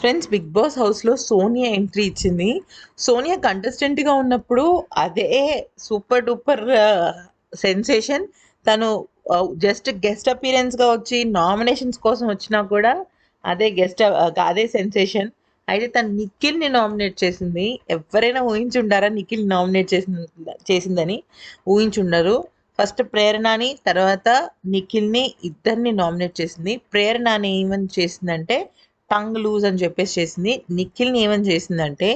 Friends big boss హౌస్లో Sonia entry ఇచ్చింది. సోనియా కంటెస్టెంట్గా ఉన్నప్పుడు అదే సూపర్ డూపర్ సెన్సేషన్. తను జస్ట్ గెస్ట్ అపీరెన్స్గా వచ్చి నామినేషన్స్ కోసం వచ్చినా కూడా అదే గెస్ట్ అదే సెన్సేషన్. అయితే తను నిఖిల్ని నామినేట్ చేసింది. ఎవరైనా ఊహించుండారా నిఖిల్ నామినేట్ చేసిన చేసిందని? ఊహించుండరు. ఫస్ట్ ప్రేరణని తర్వాత నిఖిల్ని ఇద్దరిని నామినేట్ చేసింది. ప్రేరణని ఏమని చేసిందంటే టంగ్ లూజ్ అని చెప్పేసి చేసింది. నిఖిల్ని ఏమని చేసిందంటే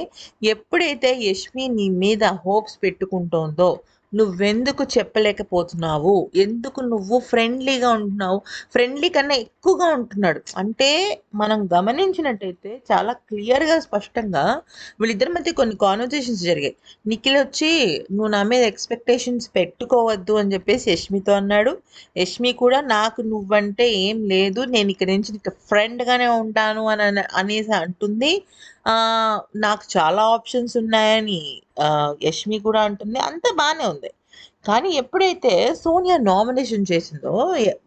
ఎప్పుడైతే యష్మి నీ మీద హోప్స్ పెట్టుకుంటోందో నువ్వెందుకు చెప్పలేకపోతున్నావు? ఎందుకు నువ్వు ఫ్రెండ్లీగా ఉంటున్నావు? ఫ్రెండ్లీ కన్నా ఎక్కువగా ఉంటున్నాడు. అంటే మనం గమనించినట్టయితే చాలా క్లియర్గా స్పష్టంగా వీళ్ళిద్దరి మధ్య కొన్ని కాన్వర్జేషన్స్ జరిగాయి. నిఖిల్ వచ్చి నువ్వు నా మీద ఎక్స్పెక్టేషన్స్ పెట్టుకోవద్దు అని చెప్పేసి యష్మితో అన్నాడు. యష్మి కూడా నాకు నువ్వంటే ఏం లేదు. నేను ఇక్కడ నుంచి ఫ్రెండ్గానే ఉంటాను అని అనేసి అంటుంది. నాకు చాలా ఆప్షన్స్ ఉన్నాయని యష్మి కూడా అంటుంది. అంత బాగానే ఉంది. కానీ ఎప్పుడైతే సోనియా నామినేషన్ చేసిందో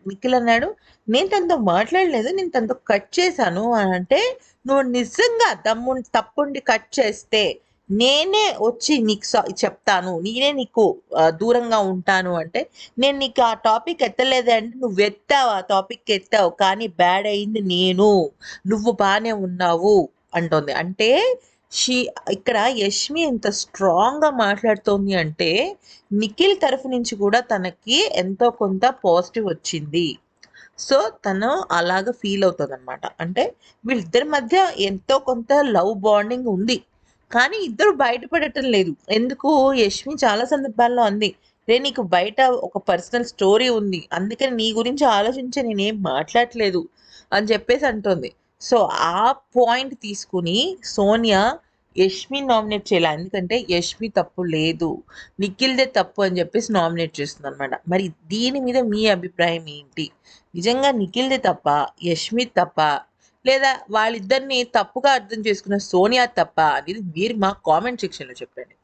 నిఖిల్ అన్నాడు నేను తనతో మాట్లాడలేదు నేను తనతో కట్ చేశాను అని అంటే నువ్వు నిజంగా దమ్ము తప్పుండి కట్ చేస్తే నేనే వచ్చి నీకు చెప్తాను నేనే నీకు దూరంగా ఉంటాను అంటే నేను నీకు ఆ టాపిక్ ఎత్తలేదే అంటే నువ్వు ఎత్తావు ఆ టాపిక్ ఎత్తావు కానీ బ్యాడ్ అయింది నేను. నువ్వు బాగానే ఉన్నావు. అంటోంది. అంటే షీ ఇక్కడ యష్మి ఎంత స్ట్రాంగ్గా మాట్లాడుతోంది అంటే నిఖిల్ తరఫు నుంచి కూడా తనకి ఎంతో కొంత పాజిటివ్ వచ్చింది. సో తను అలాగ ఫీల్ అవుతుంది అనమాట అంటే వీళ్ళిద్దరి మధ్య ఎంతో కొంత లవ్ బాండింగ్ ఉంది. కానీ ఇద్దరు బయటపడటం లేదు. ఎందుకు? యష్మి చాలా సందర్భాల్లో అంది రే నీకు బయట ఒక పర్సనల్ స్టోరీ ఉంది. అందుకని నీ గురించి ఆలోచించి నేనేం మాట్లాడట్లేదు అని చెప్పేసి అంటుంది. సో ఆ పాయింట్ తీసుకుని సోనియా యష్మి నామినేట్ చేయాలి? ఎందుకంటే యష్మి తప్పు లేదు. నిఖిల్దే తప్పు అని చెప్పేసి నామినేట్ చేస్తుంది అనమాట మరి దీని మీద మీ అభిప్రాయం ఏంటి? నిజంగా నిఖిల్దే తప్ప? యష్మి తప్ప? లేదా వాళ్ళిద్దరిని తప్పుగా అర్థం చేసుకున్న సోనియా తప్ప? అనేది మీరు మా కామెంట్ సెక్షన్లో చెప్పండి.